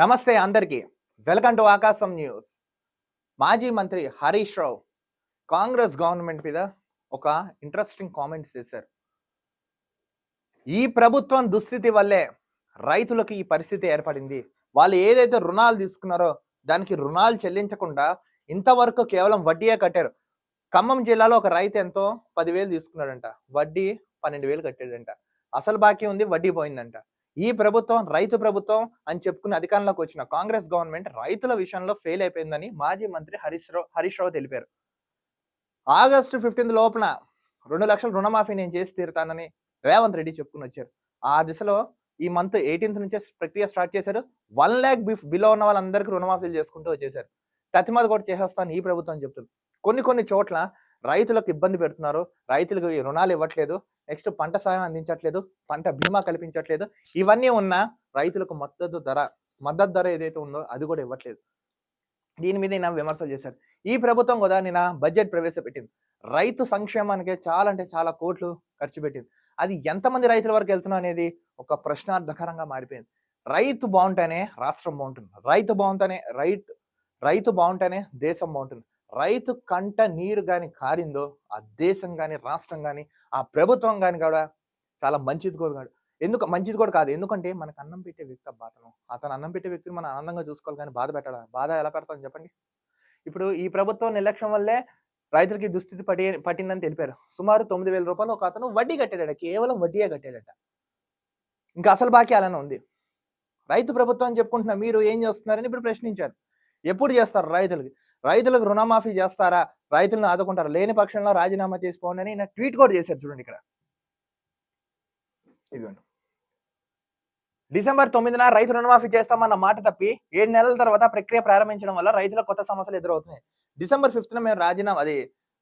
నమస్తే అందరికీ. Welcome to Aakasam news. మాజీ మంత్రి హరీష్ రావు కాంగ్రెస్ గవర్నమెంట్ మీద ఒక ఇంట్రెస్టింగ్ కామెంట్స్ చేశారు. ఈ ప్రభుత్వం దుస్థితి వల్లే రైతులకు ఈ పరిస్థితి ఏర్పడింది. వాళ్ళు ఏదైతే రుణాలు తీసుకున్నారో దానికి రుణాలు చెల్లించకుండా ఇంతవరకు కేవలం వడ్డీయే కట్టారు. ఖమ్మం జిల్లాలో ఒక రైతు ఎంతో పదివేలు తీసుకున్నాడంట. వడ్డీ పన్నెండు వేలు కట్టాడంట. అసలు బాకీ ఉంది వడ్డీ పోయిందంట. ఈ ప్రభుత్వం రైతు ప్రభుత్వం అని చెప్పుకుని అధికారంలోకి వచ్చిన కాంగ్రెస్ గవర్నమెంట్ రైతుల విషయంలో ఫెయిల్ అయిపోయిందని మాజీ మంత్రి హరీష్ రావు హరీష్ రావు తెలిపారు. ఆగస్టు ఫిఫ్టీన్త్ లోపల రెండు లక్షల రుణమాఫీ నేను చేసి తీరుతానని రేవంత్ రెడ్డి చెప్పుకుని వచ్చారు. ఆ దిశలో ఈ మంత్ ఎయిటీన్త్ నుంచే ప్రక్రియ స్టార్ట్ చేశారు. వన్ ల్యాక్ బిఫ్ బిలో ఉన్న వాళ్ళందరికీ రుణమాఫీలు చేసుకుంటూ వచ్చేసారు ప్రతిమది కూడా చేసేస్తాను ఈ ప్రభుత్వం చెప్తుంది. కొన్ని కొన్ని చోట్ల రైతులకు ఇబ్బంది పెడుతున్నారు. రైతులకు రుణాలు ఇవ్వట్లేదు. నెక్స్ట్ పంట సాయం అందించట్లేదు. పంట బీమా కల్పించట్లేదు. ఇవన్నీ ఉన్న రైతులకు మద్దతు ధర మద్దతు ధర ఏదైతే ఉందో అది కూడా ఇవ్వట్లేదు. దీని మీద నేను విమర్శలు చేశారు. ఈ ప్రభుత్వం కూడా నిన్న బడ్జెట్ ప్రవేశపెట్టింది. రైతు సంక్షేమానికి చాలా అంటే చాలా కోట్లు ఖర్చు పెట్టింది. అది ఎంతమంది రైతుల వరకు వెళ్తున్నా అనేది ఒక ప్రశ్నార్థకరంగా మారిపోయింది. రైతు బాగుంటేనే రాష్ట్రం బాగుంటుంది. రైతు బాగుంటేనే రైట్ రైతు బాగుంటేనే దేశం బాగుంటుంది. రైతు కంట నీరు కానీ కారిందో ఆ దేశం కానీ రాష్ట్రం కానీ ఆ ప్రభుత్వం కానీ కూడా చాలా మంచిది కూడా కాదు. ఎందుకు? మంచిది కూడా కాదు. ఎందుకంటే మనకు అన్నం పెట్టే వ్యక్తి బాధను అతను అతను అన్నం పెట్టే వ్యక్తిని మనం ఆనందంగా చూసుకోవాలి కానీ బాధ పెట్టాలి? బాధ ఎలా పెడతాం చెప్పండి? ఇప్పుడు ఈ ప్రభుత్వం నిర్లక్ష్యం వల్లే రైతులకి దుస్థితి పట్టి పట్టిందని తెలిపారు. సుమారు తొమ్మిది వేల రూపాయలు ఒక అతను వడ్డీ కట్టాడట. కేవలం వడ్డీయే కట్టాడట. ఇంకా అసలు బాకీ అలానే ఉంది. రైతు ప్రభుత్వం అని చెప్పుకుంటున్నా మీరు ఏం చేస్తున్నారని ఇప్పుడు ప్రశ్నించారు. ఎప్పుడు చేస్తారు రైతులకి? రైతులకు రుణమాఫీ చేస్తారా? రైతులను ఆదుకుంటారా? లేని పక్షంలో రాజీనామా చేసుకోండి అని ఈయన ట్వీట్ కూడా చేశారు చూడండి ఇక్కడ. ఇదిగోండి. డిసెంబర్ తొమ్మిదిన రైతు రుణమాఫీ చేస్తామన్న మాట తప్పి ఏడు నెలల తర్వాత ప్రక్రియ ప్రారంభించడం వల్ల రైతులకు కొత్త సమస్యలు ఎదురవుతున్నాయి. డిసెంబర్ ఫిఫ్త్ మేము రాజీనామా అది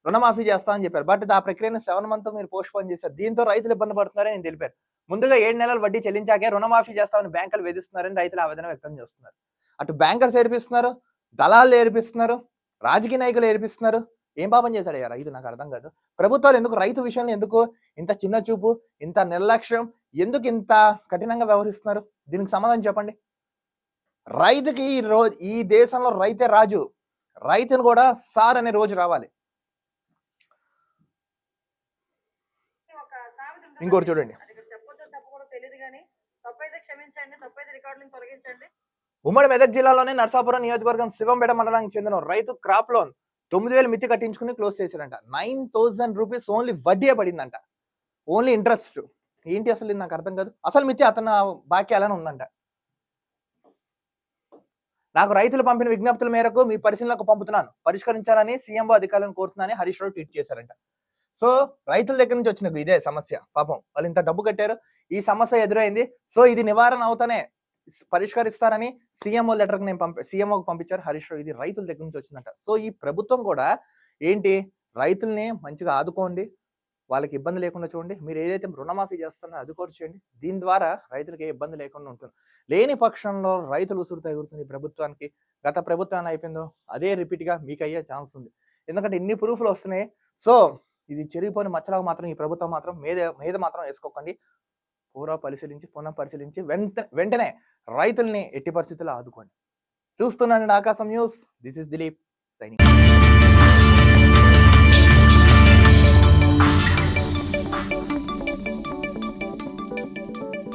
రుణమాఫీ చేస్తామని చెప్పారు. బట్ ఆ ప్రక్రియను సెవెన్ మంత్ మీరు పోస్ట్ పోన్ చేశారు. దీంతో రైతులు ఇబ్బంది పడుతున్నారని నేను తెలిపారు ముందుగా ఏడు నెలలు వడ్డీ చెల్లించాకే రుణమాఫీ చేస్తామని బ్యాంకులు వేధిస్తున్నారని రైతులు ఆవేదన వ్యక్తం చేస్తున్నారు. అటు బ్యాంకర్స్ ఏడిపిస్తున్నారు? దళాలు ఏడిపిస్తున్నారు రాజకీయ నాయకులు ఏడిపిస్తున్నారు. ఏం పాపం చేశాడు రైతు? నాకు అర్థం కాదు. ప్రభుత్వాలు ఎందుకు రైతు విషయంలో ఎందుకు ఇంత చిన్న చూపు ఇంత నిర్లక్ష్యం ఎందుకు ఇంత కఠినంగా వ్యవహరిస్తున్నారు? దీనికి సమాధానం చెప్పండి. రైతుకి ఈ రోజు ఈ దేశంలో రైతే రాజు రైతును కూడా సార్ అనే రోజు రావాలి. ఇంకోటి చూడండి. తప్పైతే క్షమించండి తప్పైతే రికార్డులను తొలగించండి. ఉమ్మడి మెదక్ జిల్లాలోని నర్సాపురం నియోజకవర్గం శివంపేట మండలానికి చెందిన రైతు క్రాప్ లోన్ తొమ్మిది వేలు మితి కట్టించుకుని క్లోజ్ చేశాడంట. నైన్ థౌజండ్ రూపీస్ ఓన్లీ వడ్డీ పడిందంట. Only interest. ఏంటి అసలు నాకు అర్థం కాదు. అసలు మితి అతను బాకీ అలానే ఉందంట. నాకు రైతులు పంపిన విజ్ఞప్తుల మేరకు మీ పరిశీలనకు పంపుతున్నాను. పరిష్కరించాలని సీఎంఓ అధికారులను కోరుతున్నానని హరీష్ రావు ట్వీట్ చేశారంట. సో రైతుల దగ్గర నుంచి వచ్చిన ఇదే సమస్య. పాపం వాళ్ళు ఇంత డబ్బు కట్టారు. ఈ సమస్య ఎదురైంది. సో ఇది నివారణ అవుతానే పరిష్కరిస్తారని సీఎంఓ లెటర్కి నేను పంపి సీఎంఓకి పంపించారు హరీష్ రావు. ఇది రైతుల దగ్గర నుంచి వచ్చిందంట. సో ఈ ప్రభుత్వం కూడా ఏంటి? రైతుల్ని మంచిగా ఆదుకోండి. వాళ్ళకి ఇబ్బంది లేకుండా చూడండి. మీరు ఏదైతే రుణమాఫీ చేస్తున్నారో అది కూడా చేయండి. దీని ద్వారా రైతులకి ఏ ఇబ్బంది లేకుండా ఉంటుంది. లేని పక్షంలో రైతులు ఉసురు తగులుతుంది ప్రభుత్వానికి గత ప్రభుత్వం అయిపోయిందో అదే రిపీట్గా మీకు అయ్యే ఛాన్స్ ఉంది. ఎందుకంటే ఇన్ని ప్రూఫ్లు వస్తున్నాయి. సో ఇది చెరిగిపోయిన మచ్చలాగా మాత్రం ఈ ప్రభుత్వం మాత్రం మీద మీద మాత్రం వేసుకోకండి. పూర్వ పరిశీలించి పునః పరిశీలించి వెంట వెంటనే రైతుల్ని ఎట్టి పరిస్థితుల్లో ఆదుకోండి. చూస్తున్నానండి Aakasam news. This is Dilip signing.